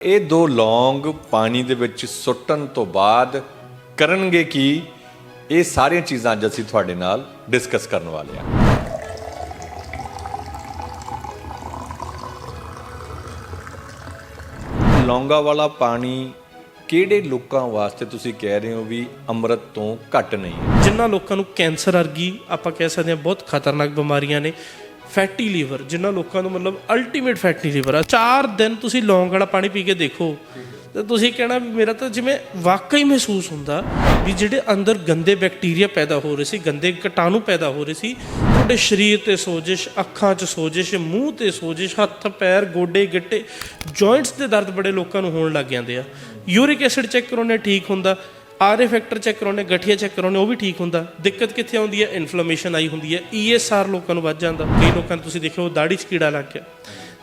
ਇਹ ਦੋ ਲੌਂਗ ਪਾਣੀ ਦੇ ਵਿੱਚ ਸੁੱਟਣ ਤੋਂ ਬਾਅਦ ਕਰਨਗੇ ਕੀ? ਇਹ ਸਾਰੀਆਂ ਚੀਜ਼ਾਂ ਅੱਜ ਅਸੀਂ ਤੁਹਾਡੇ ਨਾਲ ਡਿਸਕਸ ਕਰਨ ਵਾਲੇ ਹਾਂ। ਲੌਂਗਾ ਵਾਲਾ ਪਾਣੀ ਕਿਹੜੇ ਲੋਕਾਂ ਵਾਸਤੇ ਤੁਸੀਂ ਕਹਿ ਰਹੇ ਹੋ ਵੀ ਅੰਮ੍ਰਿਤ ਤੋਂ ਘੱਟ ਨਹੀਂ? ਹੈ ਜਿਨ੍ਹਾਂ ਲੋਕਾਂ ਨੂੰ ਕੈਂਸਰ ਵਰਗੀ ਆਪਾਂ ਕਹਿ ਸਕਦੇ ਹਾਂ ਬਹੁਤ ਖਤਰਨਾਕ ਬਿਮਾਰੀਆਂ ਨੇ ਫੈਟੀ ਲੀਵਰ, ਜਿਨ੍ਹਾਂ ਲੋਕਾਂ ਨੂੰ ਮਤਲਬ ਅਲਟੀਮੇਟ ਫੈਟੀ ਲੀਵਰ ਆ। 4 ਦਿਨ ਤੁਸੀਂ ਲੌਂਗ ਵਾਲਾ ਪਾਣੀ ਪੀ ਕੇ ਦੇਖੋ, ਤੇ ਤੁਸੀਂ ਕਹਿਣਾ ਵੀ ਮੇਰਾ ਤਾਂ ਜਿਵੇਂ ਵਾਕਈ ਮਹਿਸੂਸ ਹੁੰਦਾ ਵੀ ਜਿਹੜੇ ਅੰਦਰ ਗੰਦੇ ਬੈਕਟੀਰੀਆ ਪੈਦਾ ਹੋ ਰਹੇ ਸੀ, ਗੰਦੇ ਕੀਟਾਣੂ ਪੈਦਾ ਹੋ ਰਹੇ ਸੀ, ਤੁਹਾਡੇ ਸਰੀਰ ਤੇ ਸੋਜਿਸ਼, ਅੱਖਾਂ 'ਚ ਸੋਜਿਸ਼, ਮੂੰਹ ਤੇ ਸੋਜਿਸ਼, ਹੱਥ, ਪੈਰ, ਗੋਡੇ, ਗਿੱਟੇ ਜੁਆਇੰਟਸ ਦੇ ਦਰਦ ਬੜੇ ਲੋਕਾਂ ਨੂੰ ਹੋਣ ਲੱਗ ਜਾਂਦੇ ਆ। ਯੂਰਿਕ ਐਸਿਡ ਚੈੱਕ ਕਰਾਉਣੇ ਠੀਕ ਹੁੰਦਾ। ਆਰਏ ਫੈਕਟਰ ਚੈੱਕ ਕਰਾਉਣੇ ਗਠੀਆ ਚੈੱਕ ਕਰਾਉਣੇ ਉਹ ਵੀ ਠੀਕ ਹੁੰਦਾ। ਦਿੱਕਤ ਕਿੱਥੇ ਆਉਂਦੀ ਹੈ? ਇਨਫਲੇਮੇਸ਼ਨ ਆਈ ਹੁੰਦੀ ਹੈ। ਈਐਸਆਰ ਲੋਕਾਂ ਨੂੰ ਵੱਧ ਜਾਂਦਾ। ਕਈ ਲੋਕਾਂ ਨੂੰ ਤੁਸੀਂ ਦੇਖਿਓ ਦਾੜੀ 'ਚ ਕੀੜਾ ਲੱਗ ਗਿਆ।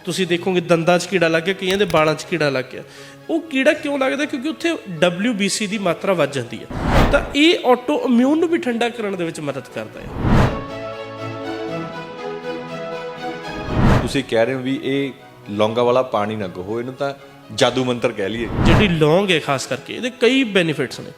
ਤੁਸੀਂ ਦੇਖੋਗੇ, ਦੰਦਾਂ 'ਚ ਕੀੜਾ ਲੱਗ ਗਿਆ, ਕਈਆਂ ਦੇ ਵਾਲਾਂ 'ਚ ਕੀੜਾ ਲੱਗ ਗਿਆ। ਉਹ ਕੀੜਾ ਕਿਉਂ ਲੱਗਦਾ? ਕਿਉਂਕਿ ਉੱਥੇ WBC ਦੀ ਮਾਤਰਾ ਵੱਧ ਜਾਂਦੀ ਹੈ। ਤਾਂ ਇਹ ਆਟੋ ਇਮਿਊਨ ਨੂੰ ਵੀ ਠੰਡਾ ਕਰਨ ਦੇ ਵਿੱਚ ਮਦਦ ਕਰਦਾ ਹੈ। ਤੁਸੀਂ ਕਹਿ ਰਹੇ ਹੋ ਵੀ ਇਹ ਲੌਂਗਾ ਵਾਲਾ ਪਾਣੀ ਨਾ ਕਹੋ। ਇਹਨੂੰ ਤਾਂ ਜਾਦੂ ਮੰਤਰ ਕਹਿ ਲਈਏ। ਜਿਹੜੀ ਲੌਂਗ ਹੈ, ਖਾਸ ਕਰਕੇ, ਇਹਦੇ ਕਈ ਬੈਨੀਫਿਟਸ ਨੇ।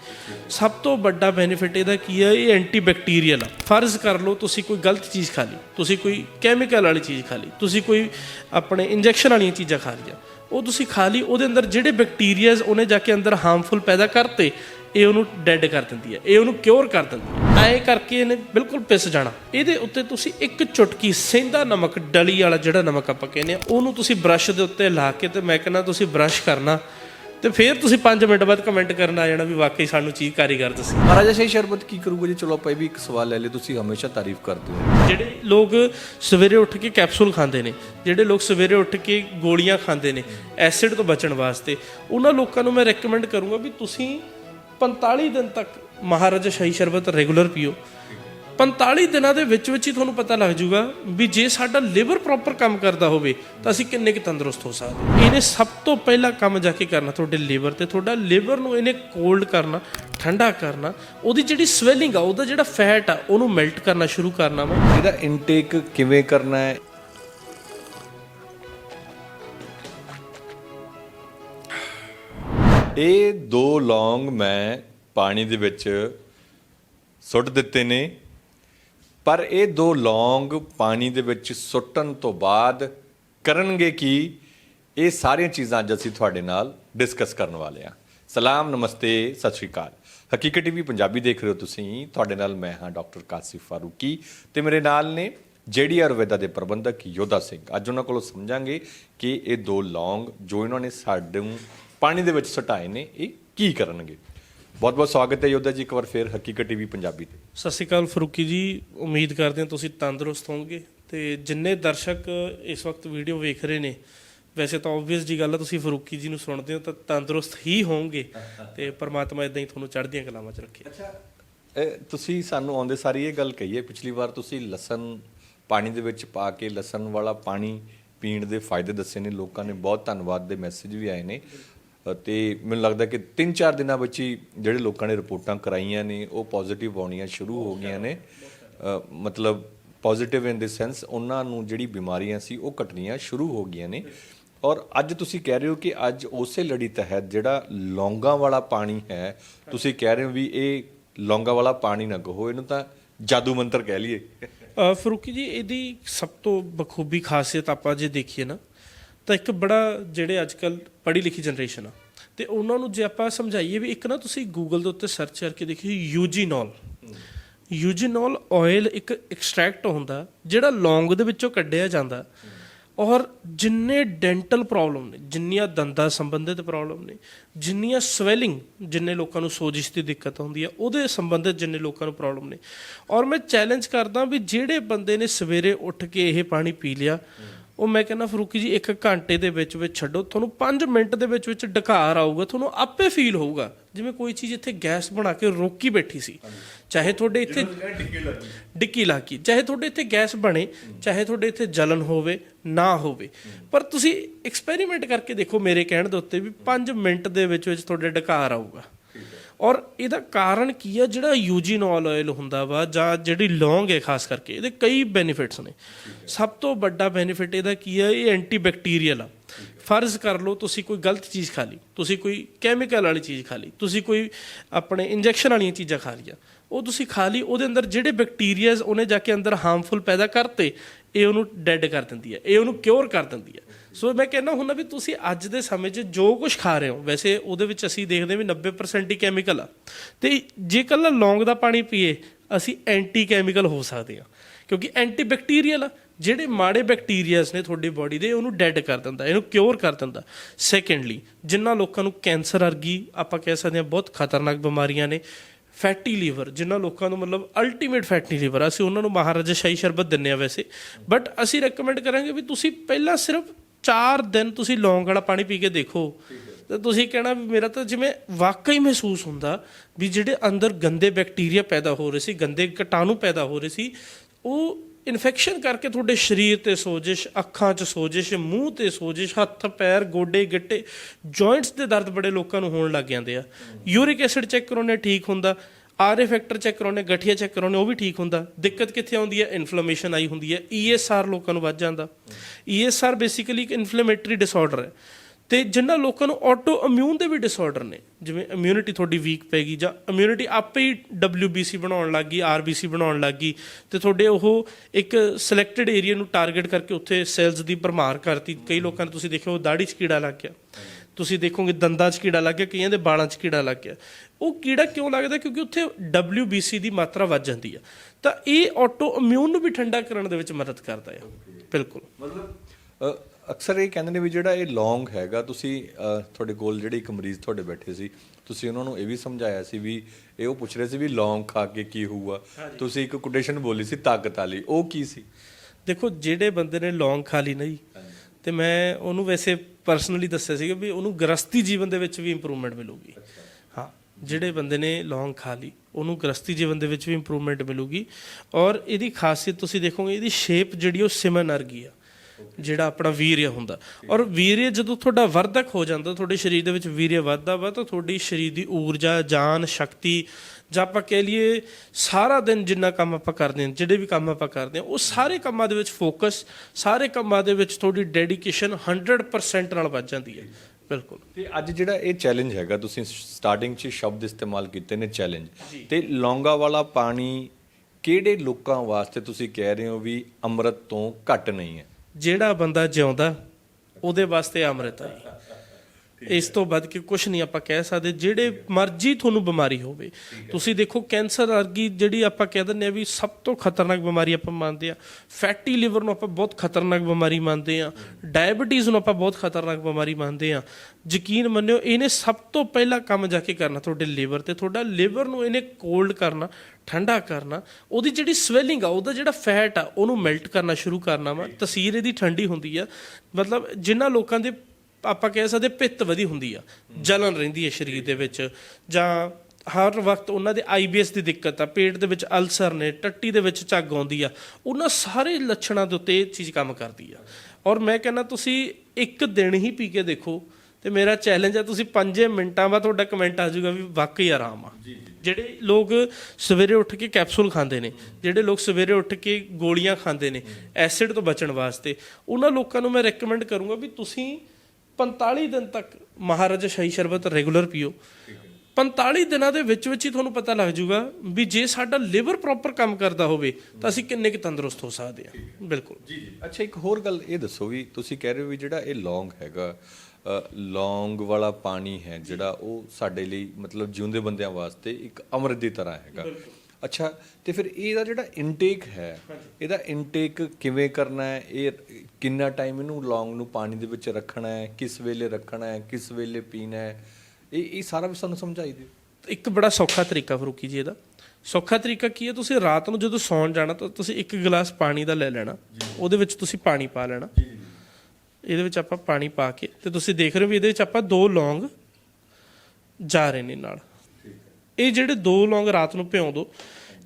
ਸਭ ਤੋਂ ਵੱਡਾ ਬੈਨੀਫਿਟ ਇਹਦਾ ਕੀ ਹੈ? ਇਹ ਐਂਟੀਬੈਕਟੀਰੀਅਲ ਆ। ਫਰਜ਼ ਕਰ ਲਓ, ਤੁਸੀਂ ਕੋਈ ਗਲਤ ਚੀਜ਼ ਖਾ ਲਈ, ਤੁਸੀਂ ਕੋਈ ਕੈਮੀਕਲ ਵਾਲੀ ਚੀਜ਼ ਖਾ ਲਈ, ਤੁਸੀਂ ਕੋਈ ਆਪਣੇ ਇੰਜੈਕਸ਼ਨ ਵਾਲੀਆਂ ਚੀਜ਼ਾਂ ਖਾ ਲਈਆਂ। ਉਹ ਤੁਸੀਂ ਖਾ ਲਈ, ਉਹਦੇ ਅੰਦਰ ਜਿਹੜੇ ਬੈਕਟੀਰੀਆਜ਼ ਉਹਨੇ ਜਾ ਕੇ ਅੰਦਰ ਹਾਰਮਫੁਲ ਪੈਦਾ ਕਰਤੇ, ਇਹ ਉਹਨੂੰ ਡੈੱਡ ਕਰ ਦਿੰਦੀ ਹੈ, ਇਹ ਉਹਨੂੰ ਕਿਉਰ ਕਰ ਦਿੰਦੀ ਹੈ। ਐਂ ਕਰਕੇ ਇਹਨੇ ਬਿਲਕੁਲ ਪਿਸ ਜਾਣਾ। ਇਹਦੇ ਉੱਤੇ ਤੁਸੀਂ ਇੱਕ ਚੁਟਕੀ ਸੇਂਦਾ ਨਮਕ ਡਲੀ ਵਾਲਾ ਜਿਹੜਾ ਨਮਕ ਆਪਾਂ ਕਹਿੰਦੇ ਆ ਉਹਨੂੰ ਤੁਸੀਂ ਬ੍ਰਸ਼ ਦੇ ਉੱਤੇ ਲਾ ਕੇ ਤੇ ਮੈਂ ਕਹਿੰਦਾ ਤੁਸੀਂ ਬ੍ਰਸ਼ ਕਰਨਾ। ਤੇ ਫਿਰ ਤੁਸੀਂ 5 ਮਿੰਟ ਬਾਅਦ ਕਮੈਂਟ ਕਰਨ ਆ ਜਾਣਾ ਵੀ ਵਾਕਈ ਸਾਨੂੰ ਚੀਜ਼ ਕਾਰੀਗਰ ਦੱਸੀ। ਮਹਾਰਾਜਾ ਸ਼ਾਹੀ ਸ਼ਰਬਤ ਕੀ ਕਰੂਗਾ ਜੀ? ਚਲੋ ਆਪਾਂ ਇਹ ਵੀ ਇੱਕ ਸਵਾਲ ਲੈ ਲਈਏ ਤੁਸੀਂ ਹਮੇਸ਼ਾ ਤਾਰੀਫ ਕਰਦੇ ਹੋ। ਜਿਹੜੇ ਲੋਕ ਸਵੇਰੇ ਉੱਠ ਕੇ ਕੈਪਸੂਲ ਖਾਂਦੇ ਨੇ ਜਿਹੜੇ ਲੋਕ ਸਵੇਰੇ ਉੱਠ ਕੇ ਗੋਲੀਆਂ ਖਾਂਦੇ ਨੇ ਐਸਿਡ ਤੋਂ ਬਚਣ ਵਾਸਤੇ ਉਹਨਾਂ ਲੋਕਾਂ ਨੂੰ ਮੈਂ ਰეკਮੈਂਡ ਕਰੂੰਗਾ ਵੀ ਤੁਸੀਂ 45 ਦਿਨ ਤੱਕ ਮਹਾਰਾਜਾ ਸ਼ਾਹੀ ਸ਼ਰਬਤ ਰੈਗੂਲਰ ਪੀਓ। 45 ਦਿਨਾਂ ਦੇ ਵਿੱਚ ਵਿੱਚ ਹੀ ਤੁਹਾਨੂੰ ਪਤਾ ਲੱਗ ਜਾਊਗਾ ਵੀ ਜੇ ਸਾਡਾ ਲਿਵਰ ਪ੍ਰੋਪਰ ਕੰਮ ਕਰਦਾ ਹੋਵੇ, ਤਾਂ ਅਸੀਂ ਕਿੰਨੇ ਕੁ ਤੰਦਰੁਸਤ ਹੋ ਸਕਦੇ ਇਹਨੇ ਸਭ ਤੋਂ ਪਹਿਲਾ ਕੰਮ ਜਾ ਕੇ ਕਰਨਾ ਤੁਹਾਡੇ ਲਿਵਰ ਤੇ। ਤੁਹਾਡਾ ਲਿਵਰ ਨੂੰ ਇਹਨੇ ਕੋਲਡ ਕਰਨਾ, ਠੰਡਾ ਕਰਨਾ, ਉਹਦੀ ਜਿਹੜੀ ਸਵੈਲਿੰਗ ਆ, ਉਹਦਾ ਜਿਹੜਾ ਫੈਟ ਆ, ਉਹਨੂੰ ਮੈਲਟ ਕਰਨਾ ਸ਼ੁਰੂ ਕਰਨਾ ਵਾ। ਇਹਦਾ ਇਨਟੇਕ ਕਿਵੇਂ ਕਰਨਾ ਹੈ? ਇਹ ਦੋ ਲੌਂਗ ਮੈਂ ਪਾਣੀ ਦੇ ਵਿੱਚ ਸੁੱਟ ਦਿੱਤੇ ਨੇ। ਪਰ ਇਹ ਦੋ ਲੌਂਗ ਪਾਣੀ ਦੇ ਵਿੱਚ ਸੁੱਟਣ ਤੋਂ ਬਾਅਦ ਕਰਨਗੇ ਕੀ? ਇਹ ਸਾਰੀਆਂ ਚੀਜ਼ਾਂ ਅੱਜ ਅਸੀਂ ਤੁਹਾਡੇ ਨਾਲ ਡਿਸਕਸ ਕਰਨ ਵਾਲੇ ਹਾਂ। ਸਲਾਮ, ਨਮਸਤੇ, ਸਤਿ ਸ਼੍ਰੀ ਅਕਾਲ। ਹਕੀਕਤ ਟੀਵੀ ਪੰਜਾਬੀ ਦੇਖ ਰਹੇ ਹੋ ਤੁਸੀਂ। ਤੁਹਾਡੇ ਨਾਲ ਮੈਂ ਹਾਂ ਡਾਕਟਰ ਕਾਸਿਫ ਫਾਰੂਕੀ ਤੇ ਮੇਰੇ ਨਾਲ ਨੇ ਜਿਹੜੀ ਆਯੁਰਵੇਦਾ ਦੇ ਪ੍ਰਬੰਧਕ ਯੋਧਾ ਸਿੰਘ। ਅੱਜ ਉਹਨਾਂ ਕੋਲੋਂ ਸਮਝਾਂਗੇ ਕਿ ਇਹ ਦੋ ਲੌਂਗ ਜੋ ਇਹਨਾਂ ਨੇ ਸਾਡੇ ਪਾਣੀ ਦੇ ਵਿੱਚ ਸੁਟਾਏ ਨੇ, ਇਹ ਕੀ ਕਰਨਗੇ? ਬਹੁਤ ਬਹੁਤ ਸਵਾਗਤ ਹੈ ਯੋਧਾ ਜੀ ਇੱਕ ਵਾਰ ਫੇਰ ਹਕੀਕਤ ਟੀਵੀ ਪੰਜਾਬੀ ਤੇ। ਸਤਿ ਸ਼੍ਰੀ ਅਕਾਲ ਫਰੂਕੀ ਜੀ ਉਮੀਦ ਕਰਦੇ ਹਾਂ ਤੁਸੀਂ ਤੰਦਰੁਸਤ ਹੋਵੋਗੇ ਤੇ ਜਿੰਨੇ ਦਰਸ਼ਕ ਇਸ ਵਕਤ ਵੀਡੀਓ ਵੇਖ ਰਹੇ ਨੇ ਵੈਸੇ ਤਾਂ ਆਬਵੀਅਸ ਜੀ ਗੱਲ ਹੈ ਤੁਸੀਂ ਫਰੂਕੀ ਜੀ ਨੂੰ ਸੁਣਦੇ ਹੋ ਤਾਂ ਤੰਦਰੁਸਤ ਹੀ ਹੋਵੋਗੇ ਤੇ ਪਰਮਾਤਮਾ ਇਦਾਂ ਹੀ ਤੁਹਾਨੂੰ ਚੜ੍ਹਦੀਆਂ ਕਲਾਵਾਂ 'ਚ ਰੱਖੇ। ਅੱਛਾ ਇਹ ਤੁਸੀਂ ਸਾਨੂੰ ਆਉਂਦੇ ਸਾਰੀ ਇਹ ਗੱਲ ਕਹੀ ਹੈ ਪਿਛਲੀ ਵਾਰ ਤੁਸੀਂ ਲਸਣ ਪਾਣੀ ਦੇ ਵਿੱਚ ਪਾ ਕੇ ਲਸਣ ਵਾਲਾ ਪਾਣੀ ਪੀਣ ਦੇ ਫਾਇਦੇ ਦੱਸੇ ਨੇ ਲੋਕਾਂ ਨੇ ਬਹੁਤ ਧੰਨਵਾਦ ਦੇ ਮੈਸੇਜ ਵੀ ਆਏ ਨੇ। ਤੇ ਮੈਨੂੰ ਲੱਗਦਾ ਕਿ 3-4 ਦਿਨਾਂ ਵਿੱਚ ਹੀ ਜਿਹੜੇ ਲੋਕਾਂ ਨੇ ਰਿਪੋਰਟਾਂ ਕਰਾਈਆਂ ਨੇ, ਉਹ ਪੋਜ਼ਿਟਿਵ ਆਉਣੀਆਂ ਸ਼ੁਰੂ ਹੋ ਗਈਆਂ ਨੇ। ਮਤਲਬ ਪੋਜ਼ਿਟਿਵ ਇਨ ਦਿਸ ਸੈਂਸ ਉਹਨਾਂ ਨੂੰ ਜਿਹੜੀ ਬਿਮਾਰੀਆਂ ਸੀ, ਉਹ ਘਟਣੀਆਂ ਸ਼ੁਰੂ ਹੋ ਗਈਆਂ ਨੇ। ਔਰ ਅੱਜ ਤੁਸੀਂ ਕਹਿ ਰਹੇ ਹੋ ਕਿ ਅੱਜ ਉਸੇ ਲੜੀ ਤਹਿਤ ਜਿਹੜਾ ਲੌਂਗਾਂ ਵਾਲਾ ਪਾਣੀ ਹੈ, ਤੁਸੀਂ ਕਹਿ ਰਹੇ ਹੋ ਵੀ ਇਹ ਲੌਂਗਾ ਵਾਲਾ ਪਾਣੀ ਨਾ ਕਹੋ, ਇਹਨੂੰ ਤਾਂ ਜਾਦੂ ਮੰਤਰ ਕਹਿ ਲਈਏ। ਫਰੂਕੀ ਜੀ, ਇਹਦੀ ਸਭ ਤੋਂ ਬਖੂਬੀ ਖਾਸੀਅਤ ਆਪਾਂ ਜੇ ਦੇਖੀਏ ਨਾ ਤਾਂ ਇੱਕ ਬੜਾ ਜਿਹੜੇ ਅੱਜ ਕੱਲ ਪੜ੍ਹੀ ਲਿਖੀ ਜਨਰੇਸ਼ਨ ਆ। ਤੇ ਉਹਨਾਂ ਨੂੰ ਜੇ ਆਪਾਂ ਸਮਝਾਈਏ ਵੀ ਇੱਕ ਨਾ ਤੁਸੀਂ ਗੂਗਲ ਦੇ ਉੱਤੇ ਸਰਚ ਕਰਕੇ ਦੇਖਿਓ ਯੂਜੀਨੋਲ ਯੂਜੀਨੋਲ ਆਇਲ ਇੱਕ ਐਕਸਟ੍ਰੈਕਟ ਹੁੰਦਾ, ਜਿਹੜਾ ਲੌਂਗ ਦੇ ਵਿੱਚੋਂ ਕੱਢਿਆ ਜਾਂਦਾ। ਔਰ ਜਿੰਨੇ ਡੈਂਟਲ ਪ੍ਰੋਬਲਮ ਨੇ, ਜਿੰਨੀਆਂ ਦੰਦਾਂ ਸੰਬੰਧਿਤ ਪ੍ਰੋਬਲਮ ਨੇ, ਜਿੰਨੀਆਂ ਸਵੈਲਿੰਗ ਜਿੰਨੇ ਲੋਕਾਂ ਨੂੰ ਸੋਜਿਸ਼ ਦੀ ਦਿੱਕਤ ਹੁੰਦੀ ਆ, ਉਹਦੇ ਸੰਬੰਧਿਤ ਜਿੰਨੇ ਲੋਕਾਂ ਨੂੰ ਪ੍ਰੋਬਲਮ ਨੇ। ਔਰ ਮੈਂ ਚੈਲੰਜ ਕਰਦਾ ਵੀ ਜਿਹੜੇ ਬੰਦੇ ਨੇ ਸਵੇਰੇ ਉੱਠ ਕੇ ਇਹ ਪਾਣੀ ਪੀ ਲਿਆ ਉਹ ਮੈਂ ਕਹਿੰਦਾ ਫਰੂਕੀ ਜੀ ਇੱਕ ਘੰਟੇ ਦੇ ਵਿੱਚ ਵਿੱਚ ਛੱਡੋ। ਤੁਹਾਨੂੰ 5 ਮਿੰਟ ਦੇ ਵਿੱਚ ਵਿੱਚ ਡਕਾਰ ਆਊਗਾ ਤੁਹਾਨੂੰ ਆਪੇ ਫੀਲ ਹੋਊਗਾ। ਜਿਵੇਂ ਕੋਈ ਚੀਜ਼ ਇੱਥੇ ਗੈਸ ਬਣਾ ਕੇ ਰੋਕੀ ਬੈਠੀ ਸੀ। ਚਾਹੇ ਤੁਹਾਡੇ ਇੱਥੇ ਡਿੱਕੀ ਲੱਗੀ। ਚਾਹੇ ਤੁਹਾਡੇ ਇੱਥੇ ਗੈਸ ਬਣੇ ਚਾਹੇ ਤੁਹਾਡੇ ਇੱਥੇ ਜਲਨ ਹੋਵੇ ਨਾ ਹੋਵੇ। ਪਰ ਤੁਸੀਂ ਐਕਸਪੈਰੀਮੈਂਟ ਕਰਕੇ ਦੇਖੋ ਮੇਰੇ ਕਹਿਣ ਦੇ ਉੱਤੇ ਵੀ 5 ਮਿੰਟ ਦੇ ਵਿੱਚ ਵਿੱਚ ਤੁਹਾਡੇ ਡਕਾਰ ਆਊਗਾ। ਔਰ ਇਹਦਾ ਕਾਰਨ ਕੀ ਆ? ਜਿਹੜਾ ਯੂਜੀਨੋਲ ਆਇਲ ਹੁੰਦਾ ਵਾ ਜਾਂ ਜਿਹੜੀ ਲੌਂਗ ਹੈ, ਖਾਸ ਕਰਕੇ, ਇਹਦੇ ਕਈ ਬੈਨੀਫਿਟਸ ਨੇ। ਸਭ ਤੋਂ ਵੱਡਾ ਬੈਨੀਫਿਟ ਇਹਦਾ ਕੀ ਆ? ਇਹ ਐਂਟੀ ਬੈਕਟੀਰੀਅਲ ਆ। ਫਰਜ਼ ਕਰ ਲਓ, ਤੁਸੀਂ ਕੋਈ ਗਲਤ ਚੀਜ਼ ਖਾ ਲਈ, ਤੁਸੀਂ ਕੋਈ ਕੈਮੀਕਲ ਵਾਲੀ ਚੀਜ਼ ਖਾ ਲਈ, ਤੁਸੀਂ ਕੋਈ ਆਪਣੇ ਇੰਜੈਕਸ਼ਨ ਵਾਲੀਆਂ ਚੀਜ਼ਾਂ ਖਾ ਲਈਆਂ, ਉਹ ਤੁਸੀਂ ਖਾ ਲਈ, ਉਹਦੇ ਅੰਦਰ ਜਿਹੜੇ ਬੈਕਟੀਰੀਆਜ਼ ਉਹਨੇ ਜਾ ਕੇ ਅੰਦਰ ਹਾਰਮਫੁਲ ਪੈਦਾ ਕਰਤੇ, ਇਹ ਉਹਨੂੰ ਡੈੱਡ ਕਰ ਦਿੰਦੀ ਹੈ ਇਹ ਉਹਨੂੰ ਕਿਉਰ ਕਰ ਦਿੰਦੀ ਹੈ ਸੋ ਮੈਂ ਕਹਿੰਦਾ ਹੁੰਦਾ ਵੀ ਤੁਸੀਂ ਅੱਜ ਦੇ ਸਮੇਂ 'ਚ ਜੋ ਕੁਝ ਖਾ ਰਹੇ ਹੋ, ਵੈਸੇ ਉਹਦੇ ਵਿੱਚ ਅਸੀਂ ਦੇਖਦੇ ਵੀ 90% ਹੀ ਕੈਮੀਕਲ ਆ। ਤੇ ਜੇ ਕੱਲਾ ਲੌਂਗ ਦਾ ਪਾਣੀ ਪੀਏ, ਅਸੀਂ ਐਂਟੀ ਕੈਮੀਕਲ ਹੋ ਸਕਦੇ ਹਾਂ। ਕਿਉਂਕਿ ਐਂਟੀ ਬੈਕਟੀਰੀਅਲ ਆ, ਜਿਹੜੇ ਮਾੜੇ ਬੈਕਟੀਰੀਆਸ ਨੇ ਤੁਹਾਡੀ ਬਾਡੀ ਦੇ, ਉਹਨੂੰ ਡੈਡ ਕਰ ਦਿੰਦਾ, ਇਹਨੂੰ ਕਿਉਰ ਕਰ ਦਿੰਦਾ। ਸੈਕੰਡਲੀ ਜਿਨ੍ਹਾਂ ਲੋਕਾਂ ਨੂੰ ਕੈਂਸਰ ਵਰਗੀ ਆਪਾਂ ਕਹਿ ਸਕਦੇ ਹਾਂ ਬਹੁਤ ਖਤਰਨਾਕ ਬਿਮਾਰੀਆਂ ਨੇ ਫੈਟੀ ਲੀਵਰ ਜਿਨ੍ਹਾਂ ਲੋਕਾਂ ਨੂੰ ਮਤਲਬ ਅਲਟੀਮੇਟ ਫੈਟੀ ਲੀਵਰ ਅਸੀਂ ਉਹਨਾਂ ਨੂੰ ਮਹਾਰਾਜਾ ਸ਼ਾਹੀ ਸ਼ਰਬਤ ਦਿੰਨੇ ਆ ਵੈਸੇ। ਬਟ ਅਸੀਂ ਰეკਮੈਂਡ ਕਰਾਂਗੇ ਵੀ ਤੁਸੀਂ ਪਹਿਲਾਂ ਸਿਰਫ 4 ਦਿਨ ਤੁਸੀਂ ਲੌਂਗ ਵਾਲਾ ਪਾਣੀ ਪੀ ਕੇ ਦੇਖੋ ਤੇ ਤੁਸੀਂ ਕਹਿਣਾ ਵੀ ਮੇਰਾ ਤਾਂ ਜਿਵੇਂ ਵਾਕਈ ਮਹਿਸੂਸ ਹੁੰਦਾ ਵੀ ਜਿਹੜੇ ਅੰਦਰ ਗੰਦੇ ਬੈਕਟੀਰੀਆ ਪੈਦਾ ਹੋ ਰਹੇ ਸੀ ਗੰਦੇ ਕੀਟਾਣੂ ਪੈਦਾ ਹੋ ਰਹੇ ਸੀ ਉਹ ਇਨਫੈਕਸ਼ਨ ਕਰਕੇ ਤੁਹਾਡੇ ਸਰੀਰ ਤੇ ਸੋਜਿਸ਼ ਅੱਖਾਂ 'ਚ ਸੋਜਿਸ਼ ਮੂੰਹ ਤੇ ਸੋਜਿਸ਼ ਹੱਥ ਪੈਰ ਗੋਡੇ ਗਿੱਟੇ ਜੁਆਇੰਟਸ ਦੇ ਦਰਦ ਬੜੇ ਲੋਕਾਂ ਨੂੰ ਹੋਣ ਲੱਗ ਜਾਂਦੇ ਆ। ਯੂਰਿਕ ਐਸਿਡ ਚੈੱਕ ਕਰਾਉਣੇ ਠੀਕ ਹੁੰਦਾ ਆਰਏ ਫੈਕਟਰ ਚੈੱਕ ਕਰਾਉਣੇ ਗਠੀਆ ਚੈੱਕ ਕਰਾਉਣੇ ਉਹ ਵੀ ਠੀਕ ਹੁੰਦਾ। ਦਿੱਕਤ ਕਿੱਥੇ ਆਉਂਦੀ ਹੈ? ਇਨਫਲੇਮੇਸ਼ਨ ਆਈ ਹੁੰਦੀ ਹੈ। ਈਐਸਆਰ ਲੋਕਾਂ ਨੂੰ ਵੱਧ ਜਾਂਦਾ। ਈਐਸਆਰ ਬੇਸਿਕਲੀ ਇੱਕ ਇਨਫਲੇਮੇਟਰੀ ਡਿਸਆਰਡਰ ਹੈ। ਤੇ ਜਿਨ੍ਹਾਂ ਲੋਕਾਂ ਨੂੰ ਆਟੋ ਇਮਿਊਨ ਦੇ ਵੀ ਡਿਸਆਰਡਰ ਨੇ, ਜਿਵੇਂ ਇਮਿਊਨਿਟੀ ਤੁਹਾਡੀ ਵੀਕ ਪੈ ਗਈ ਜਾਂ ਇਮਿਊਨਿਟੀ ਆਪੇ ਹੀ WBC ਬਣਾਉਣ ਲੱਗ ਗਈ RBC ਬਣਾਉਣ ਲੱਗ ਗਈ, ਤੇ ਤੁਹਾਡੇ ਉਹ ਇੱਕ ਸਿਲੈਕਟਡ ਏਰੀਆ ਨੂੰ ਟਾਰਗੇਟ ਕਰਕੇ ਉੱਥੇ ਸੈਲਸ ਦੀ ਭਰਮਾਰ ਕਰਤੀ। ਕਈ ਲੋਕਾਂ ਨੇ ਤੁਸੀਂ ਦੇਖਿਓ ਦਾੜੀ 'ਚ ਕੀੜਾ ਲੱਗ ਗਿਆ। ਤੁਸੀਂ ਦੇਖੋਗੇ ਦੰਦਾਂ 'ਚ ਕੀੜਾ ਲੱਗ ਗਿਆ ਕਈਆਂ ਦੇ ਬਾਲਾਂ 'ਚ ਕੀੜਾ ਲੱਗ ਗਿਆ। ਉਹ ਕੀੜਾ ਕਿਉਂ ਲੱਗਦਾ? ਕਿਉਂਕਿ ਉੱਥੇ WBC ਦੀ ਮਾਤਰਾ ਵੱਧ ਜਾਂਦੀ ਆ। ਤਾਂ ਇਹ ਆਟੋ ਇਮਿਊਨ ਨੂੰ ਵੀ ਠੰਡਾ ਕਰਨ ਦੇ ਵਿੱਚ ਮਦਦ ਕਰਦਾ ਆ। ਬਿਲਕੁਲ। ਮਤਲਬ ਅਕਸਰ ਇਹ ਕਹਿੰਦੇ ਨੇ ਵੀ ਜਿਹੜਾ ਇਹ ਲੌਂਗ ਹੈਗਾ ਤੁਸੀਂ ਤੁਹਾਡੇ ਕੋਲ ਜਿਹੜੇ ਇੱਕ ਮਰੀਜ਼ ਤੁਹਾਡੇ ਬੈਠੇ ਸੀ ਤੁਸੀਂ ਉਹਨਾਂ ਨੂੰ ਇਹ ਵੀ ਸਮਝਾਇਆ ਸੀ ਵੀ ਇਹ ਉਹ ਪੁੱਛ ਰਹੇ ਸੀ ਵੀ ਲੌਂਗ ਖਾ ਕੇ ਕੀ ਹੋਊਗਾ। ਤੁਸੀਂ ਇੱਕ ਕੋਟੇਸ਼ਨ ਬੋਲੀ ਸੀ ਤਾਕਤ ਵਾਲੀ ਉਹ ਕੀ ਸੀ? ਦੇਖੋ ਜਿਹੜੇ ਬੰਦੇ ਨੇ ਲੌਂਗ ਖਾ ਲਈ ਨਾ ਜੀ ਤੇ ਮੈਂ ਉਹਨੂੰ ਵੈਸੇ ਪਰਸਨਲੀ ਦੱਸਿਆ ਸੀਗਾ ਵੀ ਉਹਨੂੰ ਗ੍ਰਸਤੀ ਜੀਵਨ ਦੇ ਵਿੱਚ ਵੀ ਇੰਪਰੂਵਮੈਂਟ ਮਿਲੂਗੀ। ਹਾਂ, ਜਿਹੜੇ ਬੰਦੇ ਨੇ ਲੌਂਗ ਖਾ ਲਈ, ਉਹਨੂੰ ਗ੍ਰਸਤੀ ਜੀਵਨ ਦੇ ਵਿੱਚ ਵੀ ਇੰਪਰੂਵਮੈਂਟ ਮਿਲੂਗੀ। ਔਰ ਇਹਦੀ ਖਾਸੀਅਤ ਤੁਸੀਂ ਦੇਖੋਗੇ, ਇਹਦੀ ਸ਼ੇਪ ਜਿਹੜੀ ਉਹ ਸਿਮਨ ਵਰਗੀ ਆ। ਜਿਹੜਾ ਆਪਣਾ ਵੀਰਿਆ ਹੁੰਦਾ। ਔਰ ਵੀਰਿਆ ਜਦੋਂ ਤੁਹਾਡਾ ਵਰਧਕ ਹੋ ਜਾਂਦਾ ਤੁਹਾਡੇ ਸਰੀਰ ਦੇ ਵਿੱਚ ਵੀਰਿਆ ਵੱਧਦਾ ਵਾ ਤਾਂ ਤੁਹਾਡੀ ਸਰੀਰ ਦੀ ਊਰਜਾ ਜਾਨ ਸ਼ਕਤੀ ਜਾਂ ਆਪਾਂ ਕਹਿ ਲਈਏ ਸਾਰਾ ਦਿਨ ਜਿੰਨਾ ਕੰਮ ਆਪਾਂ ਕਰਦੇ ਹਾਂ ਜਿਹੜੇ ਵੀ ਕੰਮ ਆਪਾਂ ਕਰਦੇ ਹਾਂ ਉਹ ਸਾਰੇ ਕੰਮਾਂ ਦੇ ਵਿੱਚ ਫੋਕਸ ਸਾਰੇ ਕੰਮਾਂ ਦੇ ਵਿੱਚ ਤੁਹਾਡੀ ਡੈਡੀਕੇਸ਼ਨ 100% ਨਾਲ ਵੱਧ ਜਾਂਦੀ ਹੈ। ਬਿਲਕੁਲ। ਤੇ ਅੱਜ ਜਿਹੜਾ ਇਹ ਚੈਲੰਜ ਹੈਗਾ ਤੁਸੀਂ ਸਟਾਰਟਿੰਗ 'ਚ ਸ਼ਬਦ ਇਸਤੇਮਾਲ ਕੀਤੇ ਨੇ ਚੈਲੰਜ ਤੇ ਲੌਂਗਾ ਵਾਲਾ ਪਾਣੀ ਕਿਹੜੇ ਲੋਕਾਂ ਵਾਸਤੇ ਤੁਸੀਂ ਕਹਿ ਰਹੇ ਹੋ ਵੀ ਅੰਮ੍ਰਿਤ ਤੋਂ ਘੱਟ ਨਹੀਂ ਹੈ? ਜਿਹੜਾ ਬੰਦਾ ਜਿਉਂਦਾ ਉਹਦੇ ਵਾਸਤੇ ਅੰਮ੍ਰਿਤ ਹੈ। ਇਸ ਤੋਂ ਵੱਧ ਕੇ ਕੁਝ ਨਹੀਂ ਆਪਾਂ ਕਹਿ ਸਕਦੇ ਜਿਹੜੇ ਮਰਜ਼ੀ ਤੁਹਾਨੂੰ ਬਿਮਾਰੀ ਹੋਵੇ। ਤੁਸੀਂ ਦੇਖੋ ਕੈਂਸਰ ਵਰਗੀ ਜਿਹੜੀ ਆਪਾਂ ਕਹਿ ਦਿੰਦੇ ਆ ਵੀ ਸਭ ਤੋਂ ਖਤਰਨਾਕ ਬਿਮਾਰੀ ਆਪਾਂ ਮੰਨਦੇ ਆ ਫੈਟੀ ਲਿਵਰ ਨੂੰ ਆਪਾਂ ਬਹੁਤ ਖਤਰਨਾਕ ਬਿਮਾਰੀ ਮੰਨਦੇ ਆ ਡਾਇਬੀਟੀਜ਼ ਨੂੰ ਆਪਾਂ ਬਹੁਤ ਖਤਰਨਾਕ ਬਿਮਾਰੀ ਮੰਨਦੇ ਆ ਯਕੀਨ ਮੰਨਿਓ ਇਹਨੇ ਸਭ ਤੋਂ ਪਹਿਲਾ ਕੰਮ ਜਾ ਕੇ ਕਰਨਾ ਤੁਹਾਡੇ ਲਿਵਰ ਤੇ। ਤੁਹਾਡਾ ਲਿਵਰ ਨੂੰ ਇਹਨੇ ਕੋਲਡ ਕਰਨਾ ਠੰਡਾ ਕਰਨਾ ਉਹਦੀ ਜਿਹੜੀ ਸਵੈਲਿੰਗ ਆ ਉਹਦਾ ਜਿਹੜਾ ਫੈਟ ਆ ਉਹਨੂੰ ਮੈਲਟ ਕਰਨਾ ਸ਼ੁਰੂ ਕਰਨਾ ਵਾ। ਤਸੀਰ ਇਹਦੀ ਠੰਡੀ ਹੁੰਦੀ ਆ। ਮਤਲਬ ਜਿਨ੍ਹਾਂ ਲੋਕਾਂ ਦੇ ਆਪਾਂ ਕਹਿ ਸਕਦੇ ਪਿੱਤ ਵਧੀ ਹੁੰਦੀ ਆ ਜਲਨ ਰਹਿੰਦੀ ਹੈ ਸਰੀਰ ਦੇ ਵਿੱਚ ਜਾਂ ਹਰ ਵਕਤ ਉਹਨਾਂ ਦੇ ਆਈਬੀਐਸ ਦੀ ਦਿੱਕਤ ਆ ਪੇਟ ਦੇ ਵਿੱਚ ਅਲਸਰ ਨੇ ਟੱਟੀ ਦੇ ਵਿੱਚ ਝੱਗ ਆਉਂਦੀ ਆ ਉਹਨਾਂ ਸਾਰੇ ਲੱਛਣਾਂ ਦੇ ਉੱਤੇ ਇਹ ਚੀਜ਼ ਕੰਮ ਕਰਦੀ ਆ। ਔਰ ਮੈਂ ਕਹਿੰਦਾ ਤੁਸੀਂ ਇੱਕ ਦਿਨ ਹੀ ਪੀ ਕੇ ਦੇਖੋ ਤੇ ਮੇਰਾ ਚੈਲੰਜ ਆ ਤੁਸੀਂ 5 ਮਿੰਟਾਂ ਬਾਅਦ ਤੁਹਾਡਾ ਕਮੈਂਟ ਆ ਜਾਊਗਾ ਵੀ ਵਾਕਈ ਆਰਾਮ ਆ। ਜਿਹੜੇ ਲੋਕ ਸਵੇਰੇ ਉੱਠ ਕੇ ਕੈਪਸੂਲ ਖਾਂਦੇ ਨੇ ਜਿਹੜੇ ਲੋਕ ਸਵੇਰੇ ਉੱਠ ਕੇ ਗੋਲੀਆਂ ਖਾਂਦੇ ਨੇ ਐਸਿਡ ਤੋਂ ਬਚਣ ਵਾਸਤੇ ਉਹਨਾਂ ਲੋਕਾਂ ਨੂੰ ਮੈਂ ਰეკਮੈਂਡ ਕਰੂੰਗਾ ਵੀ ਤੁਸੀਂ 45 ਦਿਨ ਤੱਕ ਮਹਾਰਾਜਾ ਸ਼ਾਹੀ ਸ਼ਰਬਤ ਰੈਗੂਲਰ ਪੀਓ। 45 ਦਿਨਾਂ ਦੇ ਵਿੱਚ ਵਿੱਚ ਹੀ ਤੁਹਾਨੂੰ ਪਤਾ ਲੱਗ ਜਾਊਗਾ ਵੀ ਜੇ ਸਾਡਾ ਲਿਵਰ ਪ੍ਰੋਪਰ ਕੰਮ ਕਰਦਾ ਹੋਵੇ ਤਾਂ ਅਸੀਂ ਕਿੰਨੇ ਕੁ ਤੰਦਰੁਸਤ ਹੋ ਸਕਦੇ ਹਾਂ। ਬਿਲਕੁਲ। ਜੀ ਅੱਛਾ ਇੱਕ ਹੋਰ ਗੱਲ ਇਹ ਦੱਸੋ ਵੀ ਤੁਸੀਂ ਕਹਿ ਰਹੇ ਹੋ ਵੀ ਜਿਹੜਾ ਇਹ ਲੌਂਗ ਹੈਗਾ ਲੌਂਗ ਵਾਲਾ ਪਾਣੀ ਹੈ ਜਿਹੜਾ ਉਹ ਸਾਡੇ ਲਈ ਮਤਲਬ ਜਿਉਂਦੇ ਬੰਦਿਆਂ ਵਾਸਤੇ ਇੱਕ ਅੰਮ੍ਰਿਤ ਦੀ ਤਰ੍ਹਾਂ ਹੈਗਾ। ਅੱਛਾ ਤੇ ਫਿਰ ਇਹਦਾ ਜਿਹੜਾ ਇਨਟੇਕ ਹੈ ਇਹਦਾ ਇਨਟੇਕ ਕਿਵੇਂ ਕਰਨਾ ਹੈ? ਇਹ ਕਿੰਨਾ ਟਾਈਮ ਇਹਨੂੰ ਲੌਂਗ ਨੂੰ ਪਾਣੀ ਦੇ ਵਿੱਚ ਰੱਖਣਾ ਹੈ? ਕਿਸ ਵੇਲੇ ਰੱਖਣਾ ਹੈ? ਕਿਸ ਵੇਲੇ ਪੀਣਾ ਹੈ? ਇਹ ਇਹ ਸਾਰਾ ਵੀ ਸਾਨੂੰ ਸਮਝਾਈ ਦਿਓ। ਇੱਕ ਬੜਾ ਸੌਖਾ ਤਰੀਕਾ ਫਰੂਕੀ ਜੀ ਇਹਦਾ। ਸੌਖਾ ਤਰੀਕਾ ਕੀ ਹੈ? ਤੁਸੀਂ ਰਾਤ ਨੂੰ ਜਦੋਂ ਸੌਣ ਜਾਣਾ ਤਾਂ ਤੁਸੀਂ ਇੱਕ ਗਲਾਸ ਪਾਣੀ ਦਾ ਲੈ ਲੈਣਾ। ਉਹਦੇ ਵਿੱਚ ਤੁਸੀਂ ਪਾਣੀ ਪਾ ਲੈਣਾ। ਇਹਦੇ ਵਿੱਚ ਆਪਾਂ ਪਾਣੀ ਪਾ ਕੇ ਤੇ ਤੁਸੀਂ ਦੇਖ ਰਹੇ ਹੋ ਵੀ ਇਹਦੇ ਵਿੱਚ ਆਪਾਂ ਦੋ ਲੌਂਗ ਜਾ ਰਹੇ ਨੇ ਨਾਲ। ਇਹ ਜਿਹੜੇ ਦੋ ਲੌਂਗ ਰਾਤ ਨੂੰ ਭਿਉਂ ਦਿਓ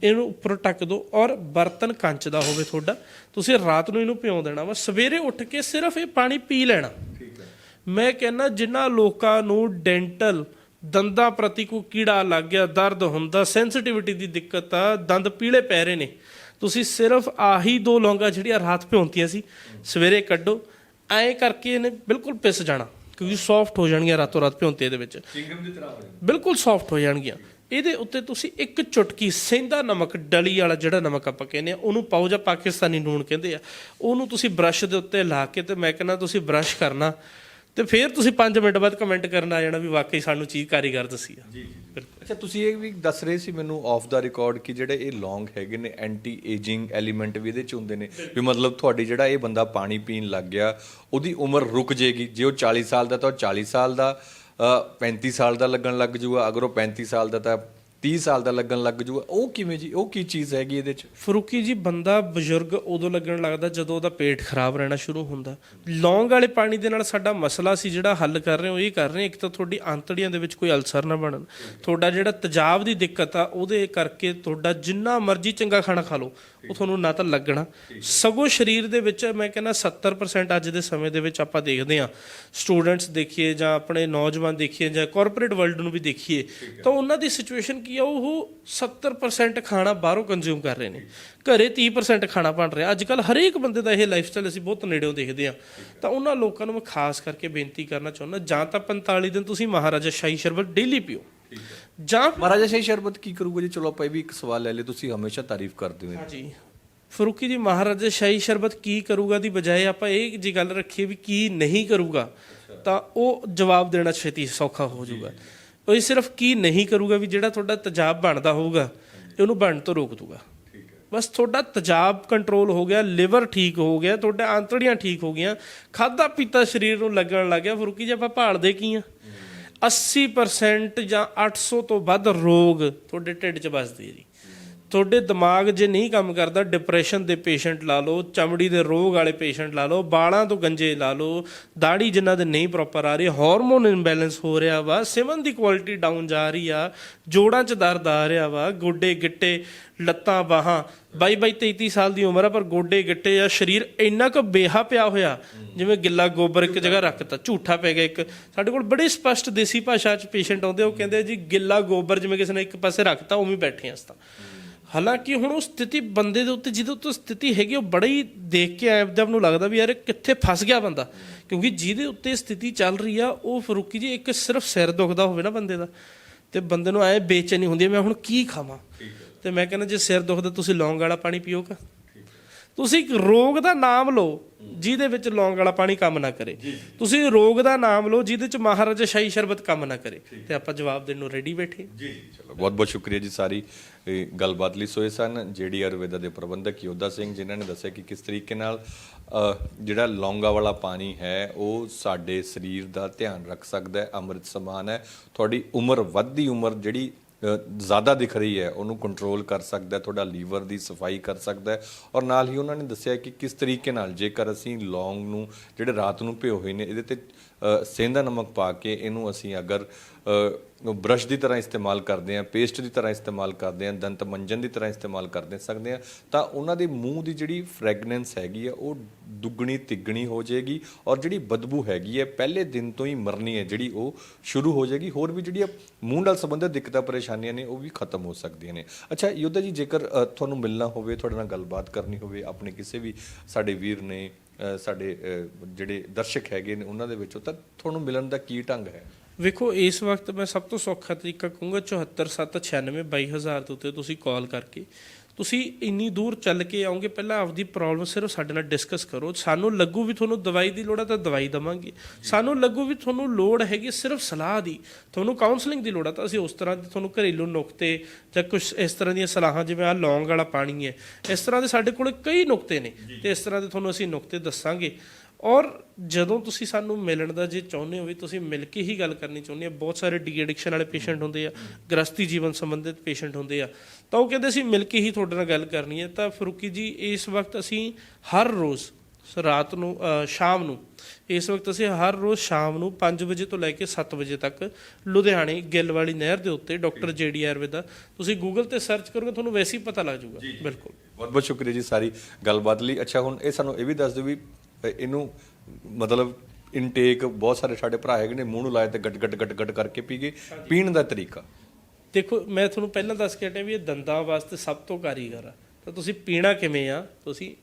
ਇਹਨੂੰ ਉੱਪਰ ਟੱਕ ਦਿਓ ਔਰ ਬਰਤਨ ਕੰਚ ਦਾ ਹੋਵੇ ਤੁਹਾਡਾ ਤੁਸੀਂ ਰਾਤ ਨੂੰ ਇਹਨੂੰ ਭਿਉਂ ਦੇਣਾ ਵਾ। ਸਵੇਰੇ ਉੱਠ ਕੇ ਸਿਰਫ ਇਹ ਪਾਣੀ ਪੀ ਲੈਣਾ। ਮੈਂ ਕਹਿੰਦਾ ਜਿਨ੍ਹਾਂ ਲੋਕਾਂ ਨੂੰ ਡੈਂਟਲ ਦੰਦਾਂ ਪ੍ਰਤੀ ਕੋਈ ਕੀੜਾ ਲੱਗ ਗਿਆ ਦਰਦ ਹੁੰਦਾ ਸੈਂਸਿਟਿਵਿਟੀ ਦੀ ਦਿੱਕਤ ਆ ਦੰਦ ਪੀਲੇ ਪੈ ਰਹੇ ਨੇ ਤੁਸੀਂ ਸਿਰਫ ਆਹੀ ਦੋ ਲੌਂਗਾ ਜਿਹੜੀਆਂ ਰਾਤ ਭਿਉਂਤੀਆਂ ਸੀ ਸਵੇਰੇ ਕੱਢੋ ਐਂ ਕਰਕੇ ਇਹਨੇ ਬਿਲਕੁਲ ਪਿਸ ਜਾਣਾ ਕਿਉਂਕਿ ਸੌਫਟ ਹੋ ਜਾਣਗੀਆਂ ਰਾਤੋਂ ਰਾਤ ਭਿਉਂਤੇ ਦੇ ਵਿੱਚ। ਚਿੰਗਮ ਦੀ ਤਰ੍ਹਾਂ ਬਿਲਕੁਲ ਸੌਫਟ ਹੋ ਜਾਣਗੀਆਂ। ਇਹਦੇ ਉੱਤੇ ਤੁਸੀਂ ਇੱਕ ਚੁਟਕੀ ਸੇਂਦਾ ਨਮਕ ਡਲੀ ਵਾਲਾ ਜਿਹੜਾ ਨਮਕ ਆਪਾਂ ਕਹਿੰਦੇ ਆ ਉਹਨੂੰ ਪਾਓ ਜਾਂ ਪਾਕਿਸਤਾਨੀ ਨੂਣ ਕਹਿੰਦੇ ਆ। ਉਹਨੂੰ ਤੁਸੀਂ ਬ੍ਰਸ਼ ਦੇ ਉੱਤੇ ਲਾ ਕੇ ਤੇ ਮੈਂ ਕਹਿੰਦਾ ਤੁਸੀਂ ਬ੍ਰਸ਼ ਕਰਨਾ। ਤੇ ਫਿਰ ਤੁਸੀਂ 5 ਮਿੰਟ ਬਾਅਦ ਕਮੈਂਟ ਕਰਨ ਆ ਜਾਣਾ ਵੀ ਵਾਕਈ ਸਾਨੂੰ ਚੀਜ਼ ਕਾਰੀਗਰ ਦੱਸੀ ਆ। ਜੀ ਅੱਛਾ ਤੁਸੀਂ ਇਹ ਵੀ ਦੱਸ ਰਹੇ ਸੀ ਮੈਨੂੰ ਆਫ ਦਾ ਰਿਕਾਰਡ ਕਿ ਜਿਹੜੇ ਇਹ ਲੌਂਗ ਹੈਗੇ ਨੇ ਐਂਟੀ ਏਜਿੰਗ ਐਲੀਮੈਂਟ ਵੀ ਇਹਦੇ ਚ ਹੁੰਦੇ ਨੇ। ਵੀ ਮਤਲਬ ਤੁਹਾਡੀ ਜਿਹੜਾ ਇਹ ਬੰਦਾ ਪਾਣੀ ਪੀਣ ਲੱਗ ਗਿਆ ਉਹਦੀ ਉਮਰ ਰੁਕ ਜੇਗੀ। ਜੇ ਉਹ 40 ਸਾਲ ਦਾ ਤਾਂ ਉਹ 40 ਸਾਲ ਦਾ। 35 ਸਾਲ ਦਾ ਲੱਗਣ ਲੱਗ ਜੂਗਾ, ਅਗਰ ਉਹ 35 ਸਾਲ ਦਾ ਤਾਂ 30 ਸਾਲ ਦਾ ਲੱਗਣ ਲੱਗ ਜੂਗਾ, ਉਹ ਕਿਵੇਂ ਜੀ, ਉਹ ਕੀ ਚੀਜ਼ ਹੈਗੀ ਇਹਦੇ ਚ? ਫਰੂਕੀ ਜੀ, ਬੰਦਾ ਬਜ਼ੁਰਗ ਉਦੋਂ ਲੱਗਣ ਲੱਗਦਾ ਜਦੋਂ ਉਹਦਾ ਪੇਟ ਖਰਾਬ ਰਹਿਣਾ ਸ਼ੁਰੂ ਹੁੰਦਾ। ਲੌਂਗ ਵਾਲੇ ਪਾਣੀ ਦੇ ਨਾਲ ਸਾਡਾ ਮਸਲਾ ਸੀ ਜਿਹੜਾ ਹੱਲ ਕਰ ਰਹੇ ਹੋ ਉਹ ਇਹ ਕਰ ਰਹੇ ਇੱਕ ਤਾਂ ਤੁਹਾਡੀ ਆਂਤੜੀਆਂ ਦੇ ਵਿੱਚ ਕੋਈ ਅਲਸਰ ਨਾ ਬਣਨ। ਤੁਹਾਡਾ ਜਿਹੜਾ ਤਜਾਬ ਦੀ ਦਿੱਕਤ ਆ, ਉਹਦੇ ਕਰਕੇ ਤੁਹਾਡਾ ਜਿੰਨਾ ਮਰਜ਼ੀ ਚੰਗਾ ਖਾਣਾ ਖਾ ਲਓ ਉਹ ਤੁਹਾਨੂੰ ਨਾ ਤਾਂ ਲੱਗਣਾ। ਸਗੋਂ ਸਰੀਰ ਦੇ ਵਿੱਚ ਮੈਂ ਕਹਿੰਦਾ 70% ਅੱਜ ਦੇ ਸਮੇਂ ਦੇ ਵਿੱਚ ਆਪਾਂ ਦੇਖਦੇ ਹਾਂ। ਸਟੂਡੈਂਟਸ ਦੇਖੀਏ ਜਾਂ ਆਪਣੇ ਨੌਜਵਾਨ ਦੇਖੀਏ ਜਾਂ ਕਾਰਪੋਰੇਟ ਵਰਲਡ ਨੂੰ ਵੀ ਦੇਖੀਏ, ਤਾਂ ਉਹਨਾਂ ਦੀ ਸਿਚੁਏਸ਼ਨ ਕੀ ਆ? ਉਹ 70% ਖਾਣਾ ਬਾਹਰੋਂ ਕੰਜ਼ਿਊਮ ਕਰ ਰਹੇ ਨੇ। ਘਰੇ 30% ਖਾਣਾ ਬਣ ਰਿਹਾ। ਅੱਜ ਕੱਲ ਹਰੇਕ ਬੰਦੇ ਦਾ ਇਹ ਲਾਈਫ ਸਟਾਈਲ ਅਸੀਂ ਬਹੁਤ ਨੇੜਿਓਂ ਦੇਖਦੇ ਆ ਤਾਂ ਉਹਨਾਂ ਲੋਕਾਂ ਨੂੰ ਮੈਂ ਖਾਸ ਕਰਕੇ ਬੇਨਤੀ ਕਰਨਾ ਚਾਹੁੰਦਾ, ਜਾਂ ਤਾਂ 45 ਦਿਨ ਤੁਸੀਂ ਮਹਾਰਾਜਾ ਸ਼ਾਹੀ ਸ਼ਰਬਤ ਡੇਲੀ ਪੀਓ। ਜਾਂ ਮਹਾਰਾਜਾ ਸ਼ਾਹੀ ਸ਼ਰਬਤ ਕੀ ਕਰੂਗਾ ਜੀ? ਚਲੋ ਆਪਾਂ ਇਹ ਵੀ ਇੱਕ ਸਵਾਲ ਲੈ ਲਈ ਤੁਸੀਂ ਹਮੇਸ਼ਾ ਤਾਰੀਫ ਕਰਦੇ ਹੋ ਹਾਂਜੀ। ਫਰੂਕੀ ਜੀ ਮਹਾਰਾਜਾ ਸ਼ਾਹੀ ਸ਼ਰਬਤ ਕੀ ਕਰੂਗਾ ਦੀ ਬਜਾਏ ਆਪਾਂ ਇਹ ਜੀ ਗੱਲ ਰੱਖੀਏ ਵੀ ਕੀ ਨਹੀਂ ਕਰੂਗਾ ਤਾਂ ਉਹ ਜਵਾਬ ਦੇਣਾ ਛੇਤੀ ਸੌਖਾ ਹੋ ਜਾਊਗਾ। ਉਹ ਸਿਰਫ ਕੀ ਨਹੀਂ ਕਰੂਗਾ ਵੀ ਜਿਹੜਾ ਤੁਹਾਡਾ ਤੇਜ਼ਾਬ ਬਣਦਾ ਹੋਊਗਾ ਉਹਨੂੰ ਬਣਨ ਤੋਂ ਰੋਕ ਦੂਗਾ ਬਸ ਤੁਹਾਡਾ ਤੇਜ਼ਾਬ ਕੰਟਰੋਲ ਹੋ ਗਿਆ ਲਿਵਰ ਠੀਕ ਹੋ ਗਿਆ ਤੁਹਾਡੇ ਆਂਤੜੀਆਂ ਠੀਕ ਹੋ ਗਈਆਂ ਖਾਦਾ ਪੀਤਾ ਸਰੀਰ ਨੂੰ ਲੱਗਣ ਲੱਗ ਗਿਆ। ਫਰੂਕੀ ਜੀ ਆਪਾਂ ਭਾਲਦੇ ਕੀ ਆ? 80% ਜਾਂ 800 ਤੋਂ ਵੱਧ ਰੋਗ ਤੁਹਾਡੇ ਢਿੱਡ 'ਚ ਵੱਸਦੇ ਆ ਜੀ। ਤੁਹਾਡੇ ਦਿਮਾਗ ਜੇ ਨਹੀਂ ਕੰਮ ਕਰਦਾ ਡਿਪਰੈਸ਼ਨ ਦੇ ਪੇਸ਼ੈਂਟ ਲਾ ਲਓ, ਚਮੜੀ ਦੇ ਰੋਗ ਵਾਲੇ ਪੇਸ਼ੈਂਟ ਲਾ ਲਓ ਬਾਲਾਂ ਤੋਂ ਗੰਜੇ ਲਾ ਲਓ ਦਾੜੀ ਜਿਨ੍ਹਾਂ ਦੇ ਨਹੀਂ ਪ੍ਰੋਪਰ ਆ ਰਹੀ ਹਾਰਮੋਨ ਇਨਬੈਲੈਂਸ ਹੋ ਰਿਹਾ ਵਾ ਸਿਵਨ ਦੀ ਕੁਆਲਿਟੀ ਡਾਊਨ ਜਾ ਰਹੀ ਆ, ਜੋੜਾਂ 'ਚ ਦਰਦ ਆ ਰਿਹਾ ਵਾ, ਗੋਡੇ ਗਿੱਟੇ, ਲੱਤਾਂ ਬਾਹਾਂ 22 22 23 ਸਾਲ ਦੀ ਉਮਰ ਆ, ਪਰ ਗੋਡੇ ਗਿੱਟੇ ਆ, ਸਰੀਰ ਇੰਨਾ ਕੁ ਬੇਹਾ ਪਿਆ ਹੋਇਆ, ਜਿਵੇਂ ਗਿੱਲਾ ਗੋਬਰ ਇੱਕ ਜਗ੍ਹਾ ਰੱਖਤਾ, ਝੂਠਾ ਪੈ ਗਿਆ ਇੱਕ। ਸਾਡੇ ਕੋਲ ਬੜੀ ਸਪਸ਼ਟ ਦੇਸੀ ਭਾਸ਼ਾ 'ਚ ਪੇਸ਼ੈਂਟ ਆਉਂਦੇ ਉਹ ਕਹਿੰਦੇ ਜੀ ਗਿੱਲਾ ਗੋਬਰ ਜਿਵੇਂ ਕਿਸੇ ਨੇ ਇੱਕ ਪਾਸੇ ਰੱਖਤਾ, ਉਵੇਂ ਬੈਠੇ ਆ ਅਸੀਂ ਤਾਂ। ਹਾਲਾਂਕਿ ਹੁਣ ਉਹ ਸਥਿਤੀ ਬੰਦੇ ਦੇ ਉੱਤੇ ਜਿਹਦੇ ਉੱਤੇ ਸਥਿਤੀ ਹੈਗੀ ਉਹ ਬੜਾ ਹੀ ਦੇਖ ਕੇ ਜਬ ਨੂੰ ਲੱਗਦਾ ਵੀ ਯਾਰ ਕਿੱਥੇ ਫਸ ਗਿਆ ਬੰਦਾ। ਕਿਉਂਕਿ ਜਿਹਦੇ ਉੱਤੇ ਸਥਿਤੀ ਚੱਲ ਰਹੀ ਆ ਉਹ ਫਰੂਕੀ ਜੀ ਇੱਕ ਸਿਰਫ ਸਿਰ ਦੁਖਦਾ ਹੋਵੇ ਨਾ ਬੰਦੇ ਦਾ। ਤੇ ਬੰਦੇ ਨੂੰ ਐ ਬੇਚੈਨੀ ਹੁੰਦੀ ਹੈ ਮੈਂ ਹੁਣ ਕੀ ਖਾਵਾਂ? ਤੇ ਮੈਂ ਕਹਿੰਦਾ ਜੇ ਸਿਰ ਦੁਖਦਾ ਤੁਸੀਂ ਲੌਂਗ ਵਾਲਾ ਪਾਣੀ ਪੀਓਗਾ। ਤੁਸੀਂ ਇੱਕ ਰੋਗ ਦਾ ਨਾਮ ਲਓ ਜਿਹਦੇ ਵਿੱਚ ਲੌਂਗ ਵਾਲਾ ਪਾਣੀ ਕੰਮ ਨਾ ਕਰੇ। ਤੁਸੀਂ ਰੋਗ ਦਾ ਨਾਮ ਲਓ ਜਿਹਦੇ ਚ ਮਹਾਰਾਜਾ ਸ਼ਾਹੀ ਸ਼ਰਬਤ ਕੰਮ ਨਾ ਕਰੇ। ਤੇ ਆਪਾਂ ਜਵਾਬ ਦੇਣ ਨੂੰ ਰੈਡੀ ਬੈਠੇ ਜੀ ਚਲੋ। ਬਹੁਤ ਬਹੁਤ ਸ਼ੁਕਰੀਆ ਜੀ ਸਾਰੀ ਗੱਲਬਾਤ ਲਈ ਸੋਏ ਸਨ। ਜਿਹੜੀ ਆਯੁਰਵੇਦਾ ਦੇ ਪ੍ਰਬੰਧਕ ਯੋਧਾ ਸਿੰਘ ਜਿਨ੍ਹਾਂ ਨੇ ਦੱਸਿਆ ਕਿ ਕਿਸ ਤਰੀਕੇ ਨਾਲ ਜਿਹੜਾ ਲੌਂਗਾ ਵਾਲਾ ਪਾਣੀ ਹੈ ਉਹ ਸਾਡੇ ਸਰੀਰ ਦਾ ਧਿਆਨ ਰੱਖ ਸਕਦਾ ਹੈ ਅੰਮ੍ਰਿਤ ਸਮਾਨ ਹੈ। ਤੁਹਾਡੀ ਉਮਰ ਵੱਧਦੀ ਉਮਰ ਜਿਹੜੀ ਜ਼ਿਆਦਾ ਦਿਖ ਰਹੀ ਹੈ, ਉਹਨੂੰ ਕੰਟਰੋਲ ਕਰ ਸਕਦਾ ਤੁਹਾਡਾ ਲੀਵਰ ਦੀ ਸਫ਼ਾਈ ਕਰ ਸਕਦਾ ਔਰ ਨਾਲ ਹੀ ਉਹਨਾਂ ਨੇ ਦੱਸਿਆ ਕਿ ਕਿਸ ਤਰੀਕੇ ਨਾਲ ਜੇਕਰ ਅਸੀਂ ਲੌਂਗ ਨੂੰ, ਜਿਹੜੇ ਰਾਤ ਨੂੰ ਭਿਓ ਹੋਏ ਨੇ, ਇਹਦੇ ਤੇ ਅ, ਨਮਕ ਪਾ ਕੇ ਇਹਨੂੰ ਅਸੀਂ ਅਗਰ ਬ੍ਰਸ਼ ਦੀ ਤਰ੍ਹਾਂ ਇਸਤੇਮਾਲ ਕਰਦੇ ਆ ਪੇਸਟ ਦੀ ਤਰ੍ਹਾਂ ਇਸਤੇਮਾਲ ਕਰਦੇ ਆ ਦੰਤ ਮੰਜਨ ਦੀ ਤਰ੍ਹਾਂ ਇਸਤੇਮਾਲ ਕਰਦੇ ਸਕਦੇ ਆ ਤਾਂ ਉਹਨਾਂ ਦੇ ਮੂੰਹ ਦੀ ਜਿਹੜੀ ਫ੍ਰੈਗਨੈਂਸ ਹੈਗੀ ਆ ਉਹ ਦੁੱਗਣੀ ਤਿੱਗਣੀ ਹੋ ਜਾਏਗੀ ਔਰ ਜਿਹੜੀ ਬਦਬੂ ਹੈਗੀ ਹੈ ਪਹਿਲੇ ਦਿਨ ਤੋਂ ਹੀ ਮਰਨੀ ਹੈ ਜਿਹੜੀ ਉਹ ਸ਼ੁਰੂ ਹੋ ਜਾਏਗੀ। ਹੋਰ ਵੀ ਜਿਹੜੀਆਂ ਮੂੰਹ ਨਾਲ ਸੰਬੰਧਿਤ ਦਿੱਕਤਾਂ ਪਰੇਸ਼ਾਨੀਆਂ ਨੇ ਉਹ ਵੀ ਖਤਮ ਹੋ ਸਕਦੀਆਂ ਨੇ। ਅੱਛਾ ਯੋਧਾ ਜੀ ਜੇਕਰ ਤੁਹਾਨੂੰ ਮਿਲਣਾ ਹੋਵੇ ਤੁਹਾਡੇ ਨਾਲ ਗੱਲਬਾਤ ਕਰਨੀ ਹੋਵੇ ਆਪਣੇ ਕਿਸੇ ਵੀ ਸਾਡੇ ਵੀਰ ਨੇ ਸਾਡੇ ਜਿਹੜੇ ਦਰਸ਼ਕ ਹੈਗੇ ਨੇ, ਉਹਨਾਂ ਦੇ ਵਿੱਚੋਂ ਤਾਂ ਤੁਹਾਨੂੰ ਮਿਲਣ ਦਾ ਕੀ ਢੰਗ ਹੈ? ਵੇਖੋ, ਇਸ ਵਕਤ ਮੈਂ ਸਭ ਤੋਂ ਸੌਖਾ ਤਰੀਕਾ ਕਹੂੰਗਾ 74796 22000 ਦੇ ਉੱਤੇ ਤੁਸੀਂ ਕਾਲ ਕਰਕੇ ਤੁਸੀਂ ਇੰਨੀ ਦੂਰ ਚੱਲ ਕੇ ਆਓਗੇ ਪਹਿਲਾਂ ਆਪਦੀ ਪ੍ਰੋਬਲਮ ਸਿਰਫ ਸਾਡੇ ਨਾਲ ਡਿਸਕਸ ਕਰੋ। ਸਾਨੂੰ ਲੱਗੂ ਵੀ ਤੁਹਾਨੂੰ ਦਵਾਈ ਦੀ ਲੋੜ ਹੈ ਤਾਂ ਦਵਾਈ ਦਵਾਂਗੇ। ਸਾਨੂੰ ਲੱਗੂ ਵੀ ਤੁਹਾਨੂੰ ਲੋੜ ਹੈਗੀ ਸਿਰਫ ਸਲਾਹ ਦੀ। ਤੁਹਾਨੂੰ ਕਾਉਂਸਲਿੰਗ ਦੀ ਲੋੜ ਹੈ ਤਾਂ ਅਸੀਂ ਉਸ ਤਰ੍ਹਾਂ ਦੀ ਤੁਹਾਨੂੰ ਘਰੇਲੂ ਨੁਕਤੇ ਜਾਂ ਕੁਝ ਇਸ ਤਰ੍ਹਾਂ ਦੀਆਂ ਸਲਾਹਾਂ ਜਿਵੇਂ ਆ ਲੌਂਗ ਵਾਲਾ ਪਾਣੀ ਹੈ ਇਸ ਤਰ੍ਹਾਂ ਦੇ ਸਾਡੇ ਕੋਲ ਕਈ ਨੁਕਤੇ ਨੇ। ਤੇ ਇਸ ਤਰ੍ਹਾਂ ਦੇ ਤੁਹਾਨੂੰ ਅਸੀਂ ਨੁਕਤੇ ਦੱਸਾਂਗੇ। ਔਰ ਜਦੋਂ ਤੁਸੀਂ ਸਾਨੂੰ ਮਿਲਣ ਦਾ ਜੇ ਚਾਹੁੰਦੇ ਹੋ ਵੀ ਤੁਸੀਂ ਮਿਲ ਕੇ ਹੀ ਗੱਲ ਕਰਨੀ ਚਾਹੁੰਦੇ ਆ ਬਹੁਤ ਸਾਰੇ ਡੀ ਐਡਿਕਸ਼ਨ ਵਾਲੇ ਪੇਸ਼ੈਂਟ ਹੁੰਦੇ ਆ ਗ੍ਰਸਤੀ ਜੀਵਨ ਸੰਬੰਧਿਤ ਪੇਸ਼ੈਂਟ ਹੁੰਦੇ ਆ ਤਾਂ ਉਹ ਕਹਿੰਦੇ ਸੀ ਮਿਲ ਕੇ ਹੀ ਤੁਹਾਡੇ ਨਾਲ ਗੱਲ ਕਰਨੀ ਹੈ। ਤਾਂ ਫਰੂਕੀ ਜੀ ਇਸ ਵਕਤ ਅਸੀਂ ਹਰ ਰੋਜ਼ ਰਾਤ ਨੂੰ ਸ਼ਾਮ ਨੂੰ ਇਸ ਵਕਤ ਅਸੀਂ ਹਰ ਰੋਜ਼ ਸ਼ਾਮ ਨੂੰ 5 ਵਜੇ ਤੋਂ ਲੈ ਕੇ 7 ਵਜੇ ਤੱਕ ਲੁਧਿਆਣੇ ਗਿੱਲ ਵਾਲੀ ਨਹਿਰ ਦੇ ਉੱਤੇ ਡਾਕਟਰ ਜੇਡੀ ਆਯੁਰਵੇਦਾ ਤੁਸੀਂ ਗੂਗਲ ਤੇ ਸਰਚ ਕਰੋਗੇ ਤੁਹਾਨੂੰ ਵੈਸੇ ਹੀ ਪਤਾ ਲੱਗ ਜਾਊਗਾ। ਬਿਲਕੁਲ। ਬਹੁਤ ਬਹੁਤ ਸ਼ੁਕਰੀਆ ਜੀ ਸਾਰੀ ਗੱਲਬਾਤ ਲਈ। ਅੱਛਾ ਹੁਣ ਇਹ ਸਾਨੂੰ ਇਹ ਵੀ ਦੱਸ ਦਿਓ ਵੀ ਇਹਨੂੰ ਮਤਲਬ ਇਨਟੇਕ ਬਹੁਤ ਸਾਰੇ ਸਾਡੇ ਭਰਾ ਹੈਗੇ ਨੇ ਮੂੰਹ ਨੂੰ ਲਾਇਆ ਤੇ ਗੱਟ ਗੱਟ ਗੱਟ ਗੱਟ ਕਰਕੇ ਪੀ ਗਏ। ਪੀਣ ਦਾ ਤਰੀਕਾ। ਦੇਖੋ ਮੈਂ ਤੁਹਾਨੂੰ ਪਹਿਲਾਂ ਦੱਸ ਕੇ ਹਟਿਆ ਵੀ ਇਹ ਦੰਦਾਂ ਵਾਸਤੇ ਸਭ ਤੋਂ ਕਾਰੀਗਰ ਆ। ਤਾਂ ਤੁਸੀਂ ਪੀਣਾ ਕਿਵੇਂ ਆ? ਤੁਸੀਂ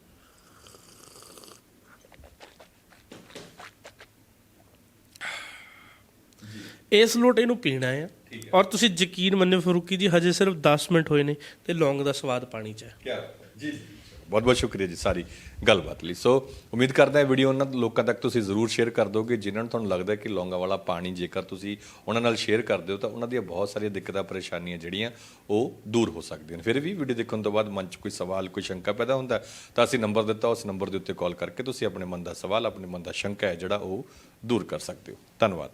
ਇਸ ਲੋਟੇ ਨੂੰ ਪੀਣਾ ਆ ਔਰ ਤੁਸੀਂ ਯਕੀਨ ਮੰਨੇ ਫਰੂਕੀ ਜੀ ਹਜੇ ਸਿਰਫ 10 ਮਿੰਟ ਹੋਏ ਨੇ ਤੇ ਲੌਂਗ ਦਾ ਸਵਾਦ ਪਾਣੀ ਚ ਹੈ। ਕੀ ਜੀ। ਬਹੁਤ ਬਹੁਤ ਸ਼ੁਕਰੀਆ ਜੀ ਸਾਰੀ ਗੱਲਬਾਤ ਲਈ। ਸੋ ਉਮੀਦ ਕਰਦਾ ਹਾਂ ਵੀਡੀਓ ਉਹਨਾਂ ਲੋਕਾਂ ਤੱਕ ਤੁਸੀਂ ਜ਼ਰੂਰ ਸ਼ੇਅਰ ਕਰ ਦੋਗੇ, ਜਿਨ੍ਹਾਂ ਨੂੰ ਤੁਹਾਨੂੰ ਲੱਗਦਾ ਕਿ ਲੌਂਗਾ ਵਾਲਾ ਪਾਣੀ ਜੇਕਰ ਤੁਸੀਂ ਉਹਨਾਂ ਨਾਲ ਸ਼ੇਅਰ ਕਰਦੇ ਹੋ ਤਾਂ ਉਹਨਾਂ ਦੀਆਂ ਬਹੁਤ ਸਾਰੀਆਂ ਦਿੱਕਤਾਂ, ਪਰੇਸ਼ਾਨੀਆਂ ਜਿਹੜੀਆਂ ਉਹ ਦੂਰ ਹੋ ਸਕਦੀਆਂ ਨੇ। ਫਿਰ ਵੀ ਵੀਡੀਓ ਦੇਖਣ ਤੋਂ ਬਾਅਦ ਮਨ 'ਚ ਕੋਈ ਸਵਾਲ, ਕੋਈ ਸ਼ੰਕਾ ਪੈਦਾ ਹੁੰਦਾ, ਤਾਂ ਅਸੀਂ ਨੰਬਰ ਦਿੱਤਾ, ਉਸ ਨੰਬਰ ਦੇ ਉੱਤੇ ਕਾਲ ਕਰਕੇ ਤੁਸੀਂ ਆਪਣੇ ਮਨ ਦਾ ਸਵਾਲ, ਆਪਣੇ ਮਨ ਦਾ ਸ਼ੰਕਾ ਹੈ ਜਿਹੜਾ ਉਹ ਦੂਰ ਕਰ ਸਕਦੇ ਹੋ। ਧੰਨਵਾਦ।